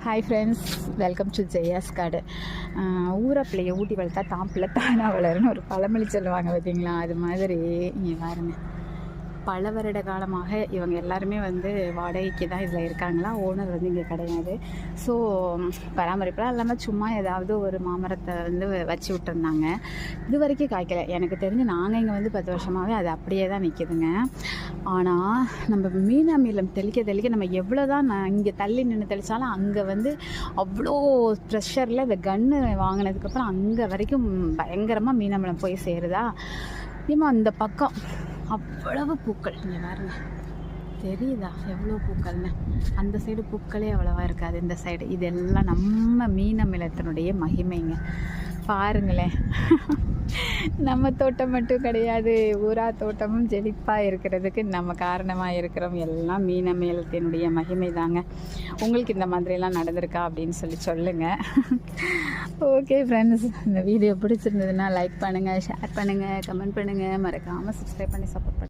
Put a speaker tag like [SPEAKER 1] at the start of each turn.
[SPEAKER 1] Hi friends welcome to Jaya's காடு ஊரை பிள்ளைய ஊட்டி வளர்த்தா தான் பிள்ளை தானா வளருன்னு ஒரு பழமொழி சொல்லுவாங்க பார்த்தீங்களா அது மாதிரி இங்கே வாருங்க பல வருட காலமாக இவங்க எல்லாருமே வந்து வாடகைக்கு தான் இதில் இருக்காங்களா? ஓனர் வந்து இங்கே கிடையாது. ஸோ பராமரிப்பெல்லாம் இல்லாமல் சும்மா ஏதாவது ஒரு மாமரத்தை வந்து வச்சு விட்டுருந்தாங்க. இது வரைக்கும் காய்க்கல. எனக்கு தெரிஞ்சு நாங்கள் இங்கே வந்து பத்து வருஷமாகவே அது அப்படியே தான் நிற்கிதுங்க ஆனால் நம்ம மீனா மீளம் தெளிக்க தெளிக்க நம்ம எவ்வளோ தான் நான் இங்கே தள்ளி நின்று தெளித்தாலும் அங்கே வந்து அவ்வளோ ப்ரெஷரில் இந்த கன்று வாங்கினதுக்கப்புறம் அங்கே வரைக்கும் பயங்கரமாக மீனமிலம் போய் சேருதா? ஏமா அந்த பக்கம் அவ்வளவு பூக்கள். இங்கே பாருங்க. தெரியுதா? எவ்வளோ பூக்கள்னு? அந்த சைடு பூக்களே அவ்வளோவா இருக்காது. இந்த சைடு இதெல்லாம் நம்ம மீனமிலத்தினுடைய மகிமைங்க. பாருங்களேன். நம்ம தோட்டம் மட்டும் கிடையாது ஊரா தோட்டமும் செழிப்பாக இருக்கிறதுக்கு நம்ம காரணமாக இருக்கிறோம். எல்லாம் மீனமேலத்தினுடைய மகிமை தாங்க. உங்களுக்கு இந்த மாதிரிலாம் நடந்திருக்கா அப்படின்னு சொல்லி சொல்லுங்கள் ஓகே ஃப்ரெண்ட்ஸ் இந்த வீடியோ பிடிச்சிருந்ததுன்னா லைக் பண்ணுங்கள் ஷேர் பண்ணுங்கள் கமெண்ட் பண்ணுங்கள் மறக்காமல் சப்ஸ்கிரைப் பண்ணி சப்போர்ட் பண்ணுங்கள்